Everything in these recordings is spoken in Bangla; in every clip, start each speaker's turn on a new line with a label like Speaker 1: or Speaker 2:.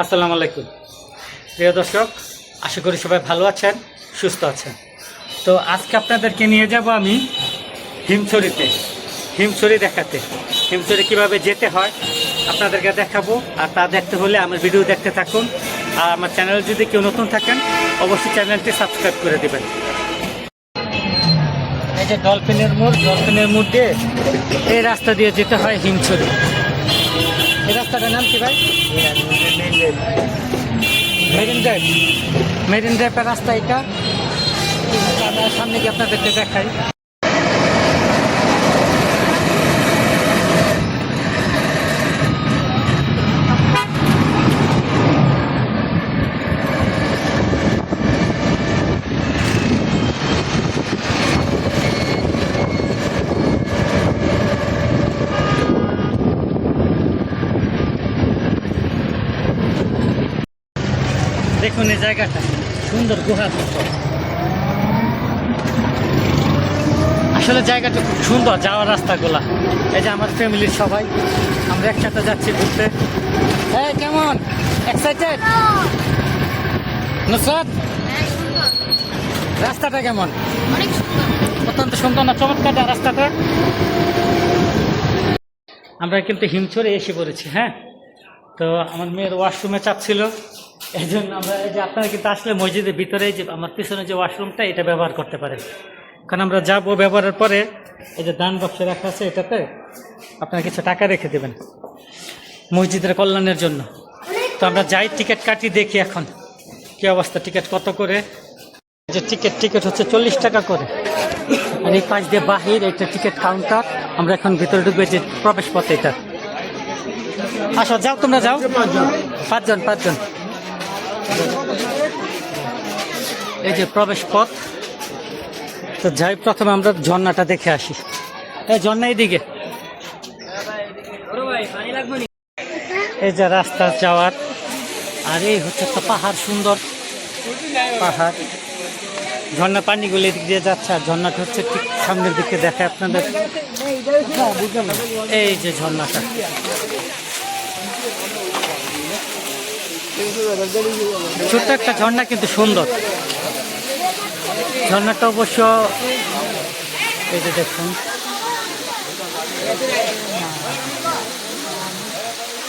Speaker 1: আসসালামু আলাইকুম। প্রিয় দর্শক, আশা করি সবাই ভালো আছেন, সুস্থ আছেন। তো আজকে আপনাদেরকে নিয়ে যাব আমি হিমছড়িতে। হিমছড়ি দেখাতে। হিমছড়ি কীভাবে যেতে হয় আপনাদেরকে দেখাবো, আর তা দেখতে হলে আমার ভিডিও দেখতে থাকুন। আর আমার চ্যানেল যদি কেউ নতুন থাকেন, অবশ্যই চ্যানেলটি সাবস্ক্রাইব করে দেবেন। এই যে ডলফিনের মোড় ডলফিনের মোড় দিয়ে এই রাস্তা দিয়ে যেতে হয় হিমছড়ি। এই রাস্তাটার নাম কি ভাই? মেরিন ড্রাইভ মেরিন ড্রাইভের রাস্তা এটা। সামনে গিয়ে আপনাদেরকে দেখাই। জায়গাটা সুন্দর গুহা। আসলে জায়গাটা খুব সুন্দর যাওয়ার রাস্তাগুলা। এই যে আমার ফ্যামিলির সবাই, আমরা একসাথে যাচ্ছি ঘুরতে। হ্যাঁ কেমন? এক্সাইটেড নুসরাত? রাস্তাটা কেমন? অত্যন্ত সুন্দর না, চমৎকার রাস্তাটা? আমরা কিন্তু হিমছড়ে এসে পড়েছি হ্যাঁ? তো আমার মেয়ের ওয়াশরুমে চাপ ছিল। এই জন্য আমরা যে আপনারা কিন্তু আসলে মসজিদের ভিতরে যে আমার পিছনে যে ওয়াশরুমটা, এটা ব্যবহার করতে পারেন। কারণ আমরা যাব ব্যবহারের পরে এই যে দান বক্সে রাখা আছে এটাতে, আপনারা কিছু টাকা রেখে দেবেন মসজিদের কল্যাণের জন্য। তো আমরা যাই টিকিট কাটি দেখি এখন, কি অবস্থা, টিকিট কত করে? যে টিকিট টিকিট হচ্ছে চল্লিশ টাকা করে। আর এই পাশ দিয়ে বাহির এটা টিকিট কাউন্টার, আমরা এখন ভিতরে ঢুকবে যে প্রবেশ পথ এটা। আসো, যাও তোমরা যাও। পাঁচজন পাঁচজন। এই যে প্রবেশ পথ। তো যাই, প্রথমে আমরা ঝর্ণাটা দেখে আসি। এই ঝর্ণা এইদিকে। এই যে রাস্তা যাওয়ার। আর এই হচ্ছে একটা পাহাড় সুন্দর। পাহাড়। ঝর্ণা পানিগুলো এদিক দিয়ে যাচ্ছে, আর ঝর্ণাটা হচ্ছে ঠিক সামনের দিকে দেখে আপনাদের। এই যে ঝর্ণাটা। ছোট্ট একটা ঝর্ণা কিন্তু সুন্দর। ঝর্ণাটা অবশ্য এই যে দেখুন।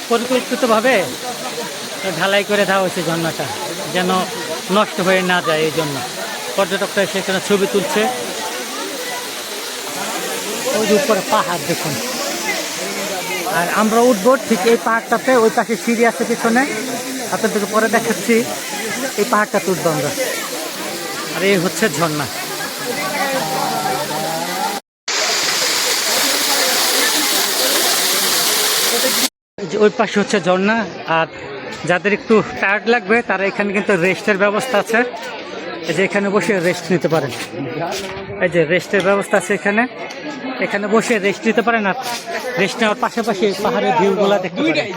Speaker 1: পরিকল্পিতভাবে ঢালাই করে দেওয়া হয়েছে ঝর্ণাটা, যেন নষ্ট হয়ে না যায় এই জন্য। পর্যটকরা সেখানে ছবি তুলছে। ওই যে উপরে পাহাড় দেখুন। আর আমরা উঠবো ঠিক এই পাহাড়টাতে, ওই পাশে সিঁড়ি আছে পিছনে। আপনাদেরকে পরে দেখাচ্ছি। এই পাহাড়টা তুলবো আর এই হচ্ছে ঝর্ণা। ওই পাশে হচ্ছে ঝর্ণা, আর যাদের একটু টায়ার্ড লাগবে, তারা এখানে কিন্তু রেস্টের ব্যবস্থা আছে। এই যে এখানে বসে রেস্ট নিতে পারেন। এই যে রেস্টের ব্যবস্থা আছে এখানে। এখানে বসে রেস্ট নিতে পারেন আর রেস্ট নেওয়ার পাশাপাশি পাহাড়ের ভিউগুলো দেখতে পারেন।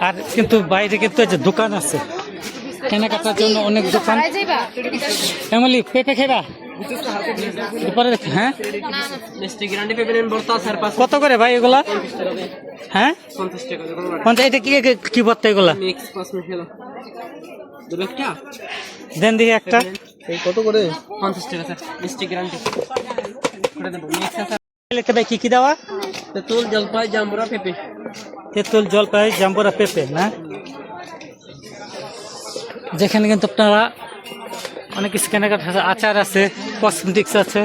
Speaker 1: আর কিন্তু বাইরে কিন্তু যে দোকান আছে। কেনাকাটার জন্য অনেক দোকান। এমনি পেঁপে খেবা? এরপরে হ্যাঁ? কত করে ভাই এগুলা? হ্যাঁ?
Speaker 2: পঞ্চাশ টাকা
Speaker 1: এটা কি কি- কি এগুলা? দেন দেখি একটা।
Speaker 2: কত করে পঞ্চাশ টাকা স্যার। মিষ্টি গ্যারান্টি
Speaker 1: কি কি দেওয়া?
Speaker 2: তেঁতুল জলপাই, জাম্বুরা পেঁপে।
Speaker 1: তেঁতুল জলপাই, জাম্বুরা পেঁপে, না? যেখানে কিন্তু আপনারা অনেক কিছু কেনাকাটা আছে, আচার আছে কসমেটিক্স আছে,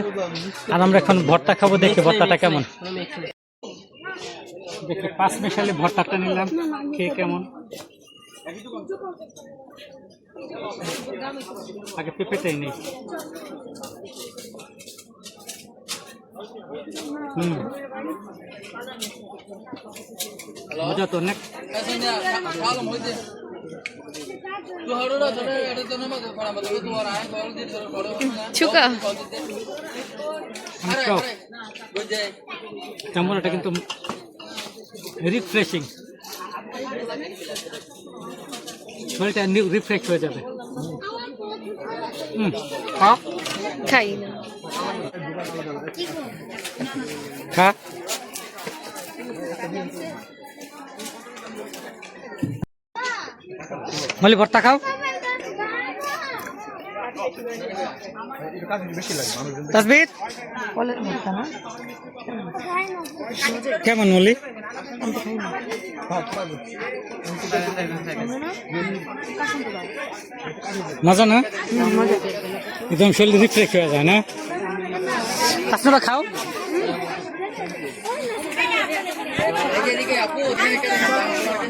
Speaker 1: আর আমরা এখন ভর্তা খাব, দেখি ভর্তাটা কেমন। দেখি, পাঁচ মিশালি ভর্তাটা নিলাম, খেয়ে কেমন। আগে পেঁপেটাই নেই। মজা তো অনেক। চামড়াটা কিন্তু রিফ্রেশিং শরীরটা রিফ্রেশ হয়ে যাবে। হুম।
Speaker 3: খাই না।
Speaker 1: খা মলি, ভর্তা খাও। তাসবির কেমন মলি? মজা না? একদম শরীর রিফ্রেশ হয়ে যায় না? আপনারা খাও।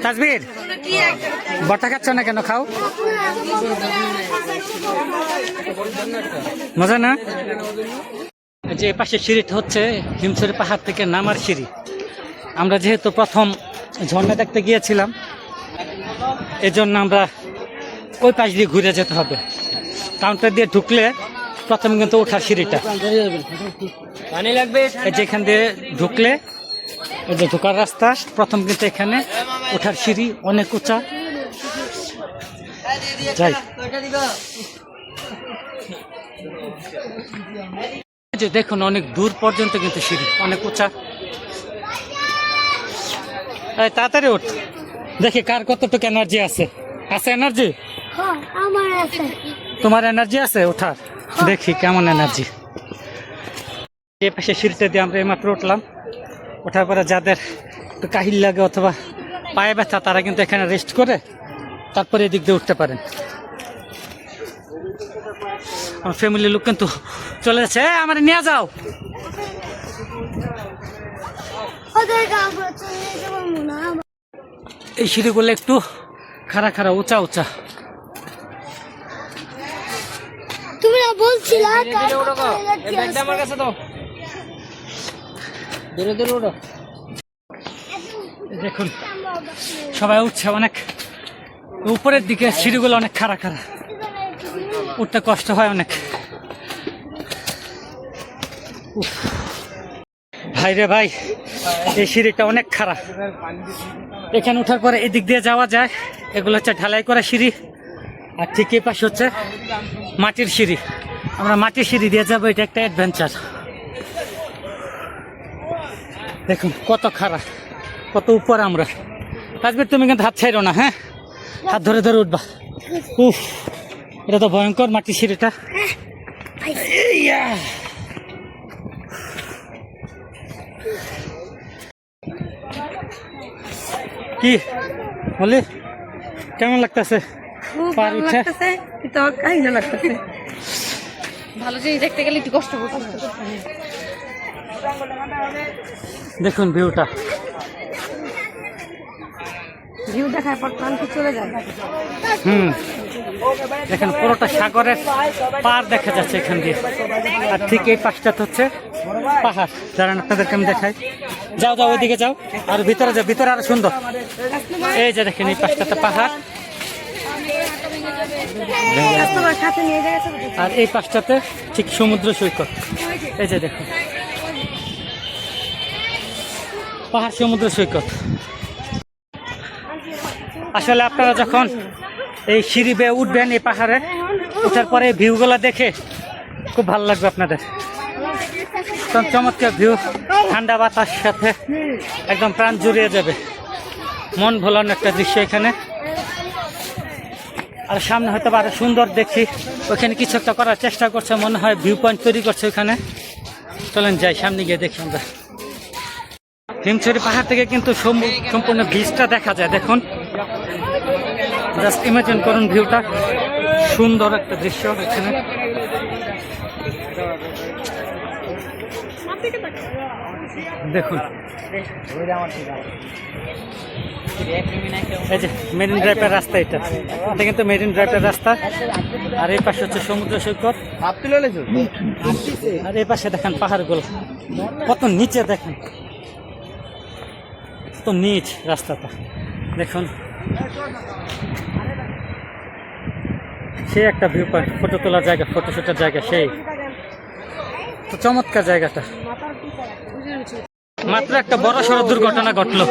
Speaker 1: তাসবির বটা খাচ্ছ না কেন? খাও। মজা না? যে পাশে সিঁড়িটা হচ্ছে হিমছড়ি পাহাড় থেকে নামার সিঁড়ি। আমরা যেহেতু প্রথম ঝর্ণা দেখতে গিয়েছিলাম, এজন্য আমরা ওই পাশ দিয়ে ঘুরে যেতে হবে। কাউন্টার দিয়ে ঢুকলে প্রথম কিন্তু ওঠার সিঁড়িটা।
Speaker 2: পানি লাগবে
Speaker 1: যেখান দিয়ে ঢুকলে এই যে ঢোকার রাস্তা প্রথম কিন্তু এখানে ওঠার সিঁড়ি অনেক উঁচা। যাই। যে দেখুন অনেক দূর পর্যন্ত কিন্তু সিঁড়ি অনেক উঁচা। তাড়াতাড়ি ওঠ। দেখি কার কতটুকু এনার্জি আছে? আছে এনার্জি
Speaker 4: হ্যাঁ আমার আছে।
Speaker 1: তোমার এনার্জি আছে? ওঠার। দেখি কেমন এনার্জি এ পাশে সিঁড়িটা দিয়ে আমরা এইমাত্র উঠলাম। ওঠার পরে যাদের একটু কাহিল লাগে অথবা পায়ে ব্যথা তারা কিন্তু এখানে রেস্ট করে তারপরে এদিক দিয়ে উঠতে পারেন। আমার ফ্যামিলির লোক কিন্তু চলে যাচ্ছে। "এ, আমার নিয়ে যাও। এই সিঁড়িগুলো একটু খাড়া খাড়া উঁচা উঁচা
Speaker 4: তুমি না বলছিলা
Speaker 2: আমার কাছে দাও। ওঠো
Speaker 1: দেখুন সবাই উঠছে অনেক। উপরের দিকে সিঁড়িগুলো অনেক খাড়া খাড়া। উঠতে কষ্ট হয় অনেক। ভাই রে ভাই এই সিঁড়িটা অনেক খারাপ এখানে ওঠার পরে এদিক দিয়ে যাওয়া যায়। এগুলো হচ্ছে ঢালাই করা সিঁড়ি। আর ঠিক এই পাশে হচ্ছে মাটির সিঁড়ি। আমরা মাটির সিঁড়ি দিয়ে যাব এটা একটা অ্যাডভেঞ্চার দেখুন কত খারাপ কত উপর আমরা। রাজবীর তুমি কিন্তু হাত ছাইরো না হ্যাঁ? হাত ধরে ধরে উঠবা। উফ এটা তো ভয়ঙ্কর মাটির সিঁড়িটা। কি? বলি কেমন লাগতেছে? পার উঠে?
Speaker 3: ভালো জিনিস দেখতে গেলে একটু কষ্ট করতে
Speaker 1: দেখুন ভিউটা।
Speaker 3: ভিউ দেখার পর প্রাণ তো চলে যায়?
Speaker 1: হুম। দেখেন পুরোটা সাগরের পার দেখা যাচ্ছে এখান দিয়ে। আর ঠিক এই পাশটা হচ্ছে পাহাড়। দাঁড়ান আপনাদেরকে আমি দেখাই। যাও যাও ওইদিকে যাও। আর ভিতরে যাও ভিতরে আরও সুন্দর। এই যে দেখেন এই পাশটাতে পাহাড়। আর এই পাশটাতে ঠিক সমুদ্র সৈকত। এই যে দেখুন পাহাড় সমুদ্র সৈকত। আসলে আপনারা যখন এই সিঁড়ি বেয়ে উঠবেন এই পাহাড়ে ওঠার পরে এই ভিউগুলো দেখে খুব ভালো লাগবে আপনাদের। চমৎকার ভিউ, ঠান্ডা বাতাস সাথে একদম প্রাণ জুড়িয়ে যাবে। মন ভোলানো একটা দৃশ্য এখানে। আর সামনে হয়তো আরও সুন্দর দেখছি। ওখানে কিছু একটা করার চেষ্টা করছে, মনে হয় ভিউ পয়েন্ট তৈরি করছে ওখানে। চলেন যাই, সামনে গিয়ে দেখি আমরা। হিমছড়ি পাহাড় থেকে কিন্তু সম্পূ- সম্পূর্ণ ভিজটা দেখা যায়, দেখুন। জাস্ট ইমাজিন করুন ভিউটা সুন্দর একটা দৃশ্য এখানে। দেখুন। এই যে মেরিন ড্রাইভের রাস্তা এটা। এটা কিন্তু মেরিন ড্রাইভের রাস্তা। আর এই পাশে হচ্ছে সমুদ্র সৈকত। আর এই পাশে দেখেন পাহাড়গুলো। কত নিচে দেখেন। কত নিচ রাস্তাটা। দেখুন। সে একটা ভিউ পয়েন্ট ফটো তোলার জায়গা ফটো শুটের জায়গা সেই। তো চমৎকার জায়গাটা। মাত্র একটা বড় সড়ো দুর্ঘটনা ঘটলো।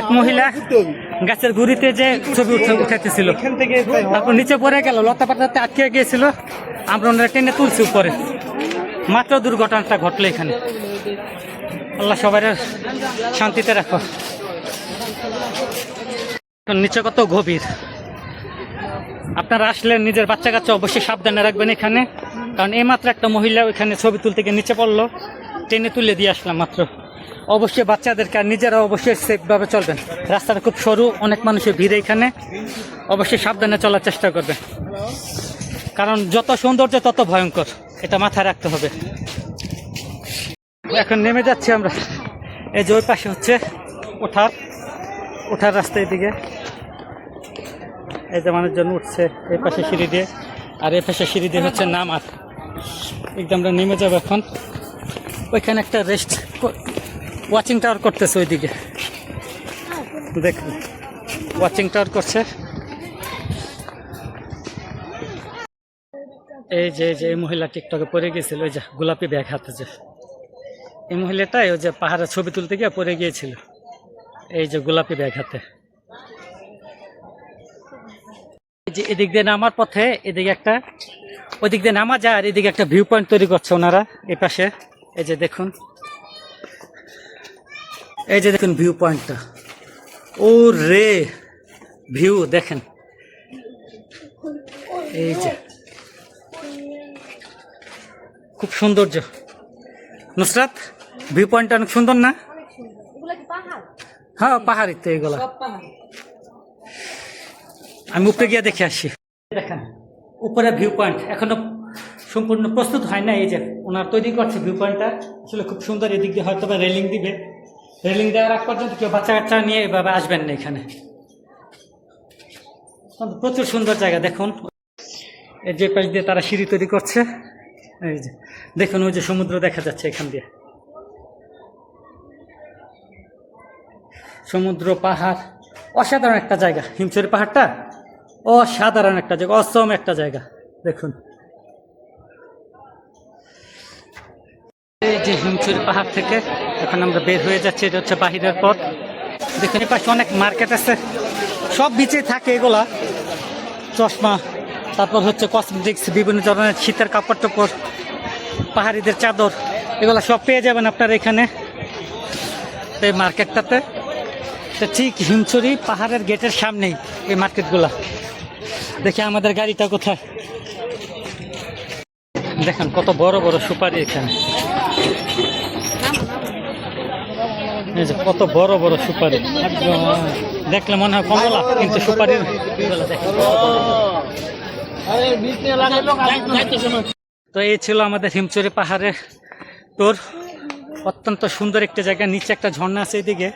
Speaker 1: এক মহিলা গাছের গুড়িতে যে ছবি উঠে উঠাইতেছিল তারপর নিচে পড়ে গেল, লতা পাতাতে আটকে গিয়েছিল। আমরা ওনারা টেনে তুলছি উপরে। মাত্র দুর্ঘটনাটা ঘটলো এখানে। আল্লাহ সবাই শান্তিতে রাখো। নিচে কত গভীর। আপনারা আসলে নিজের বাচ্চা কাচ্চা অবশ্যই সাবধানে রাখবেন এখানে। কারণ এইমাত্র একটা মহিলা ওইখানে ছবি তুলতে গিয়ে নিচে পড়ল। টেনে তুলে দিয়ে আসলাম মাত্র। অবশ্যই বাচ্চাদেরকে আর নিজেরা অবশ্যই সেফভাবে চলবেন। রাস্তাটা খুব সরু, অনেক মানুষের ভিড় এখানে। অবশ্যই সাবধানে চলার চেষ্টা করবেন। কারণ যত সৌন্দর্য, তত ভয়ঙ্কর। এটা মাথায় রাখতে হবে। এখন নেমে যাচ্ছি আমরা। এই যে ওই পাশে হচ্ছে ওঠার ওঠার রাস্তা এদিকে। এই যে মানুষজন উঠছে এই পাশে সিঁড়ি দিয়ে। আর এই পাশে সিঁড়ি দিয়ে হচ্ছে নামার। একদম আমরা নেমে যাব এখন। ওইখানে একটা রেস্ট ওয়াচিং টাওয়ার করতেছে ওইদিকে। দেখুন ওয়াচিং টাওয়ার করছে। এই যে যে, এই মহিলা টিকটকে পড়ে গিয়েছিল ওই যে গোলাপি ব্যাগ হাতে যে। এই মহিলাটাই ওই যে পাহাড়ে ছবি তুলতে গিয়ে পড়ে গিয়েছিল, এই যে গোলাপি ব্যাগ হাতে। যে এদিক দিয়ে নামার পথে এদিকে একটা ওইদিক দিয়ে নামা যায় আর এদিকে একটা ভিউ পয়েন্ট তৈরি করছে ওনারা, এই পাশে। এই যে দেখুন। এই যে দেখুন ভিউ পয়েন্টটা ও রে ভিউ দেখেন। এই যে। খুব সৌন্দর্য। নুসরাত ভিউ পয়েন্টটা অনেক সুন্দর না? হ্যাঁ পাহাড়ি তো এগুলো। আমি উপরে গিয়ে দেখে আসি। দেখেন, উপরে ভিউ পয়েন্ট এখনও সম্পূর্ণ প্রস্তুত হয় না, এই যে ওনার তৈরি করছে ভিউ পয়েন্টটা আসলে খুব সুন্দর, এদিক দিয়ে হয়তো বা রেলিং দিবে। রেলিং দেওয়ার আগ পর্যন্ত কেউ বাচ্চা কাচ্চা নিয়ে এভাবে আসবেন না এখানে। প্রচুর সুন্দর জায়গা, দেখুন। এই যে পাশ দিয়ে তারা সিঁড়ি তৈরি করছে, এই যে, দেখুন ওই যে সমুদ্র দেখা যাচ্ছে এখান দিয়ে। সমুদ্র, পাহাড়, অসাধারণ একটা জায়গা। হিমচুরি পাহাড়টা অসাধারণ একটা জায়গা, অসম একটা জায়গা, দেখুন। যে হিমচুরি পাহাড় থেকে। এখন আমরা বের হয়ে যাচ্ছি, এটা হচ্ছে বাহিরের পথ। দেখুন পাশে অনেক মার্কেট আছে। সব বিচে থাকে এগুলা। চশমা, তারপর হচ্ছে কসমেটিক্স বিভিন্ন ধরনের শীতের কাপড় টাপড় পাহাড়িদের চাদর, এগুলো সব পেয়ে যাবেন আপনারা এখানে, এই মার্কেটটাতে। তো ঠিক হিমছড়ি পাহাড়ের গেটের সামনেই এই মার্কেটগুলা। দেখি আমাদের গাড়িটা কোথায়। দেখেন, কত বড় বড় সুপারি এখানে। এই যে কত বড় বড় সুপারি। দেখলে মনে হয় কমলা, কিন্তু বড়। তো এই ছিল আমাদের হিমচুরি পাহাড়ের তোর অত্যন্ত সুন্দর একটা জায়গা, নিচে একটা ঝর্ণা আছে এদিকে।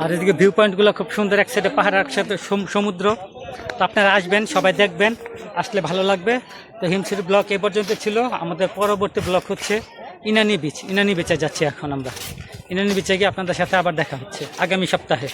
Speaker 1: আর এদিকে ভিউ পয়েন্টগুলো খুব সুন্দর, এক সাইডে পাহাড়, এক সাইডে সমুদ্র। তো আপনারা আসবেন, সবাই দেখবেন, আসলে ভালো লাগবে। তো হিমচুরি ব্লক এ পর্যন্ত ছিল। আমাদের পরবর্তী ব্লক হচ্ছে ইনানি বিচ ইনানি বিচে যাচ্ছি এখন আমরা। ইনানি বিচে গিয়ে আপনাদের সাথে আবার দেখা হচ্ছে, আগামী সপ্তাহে।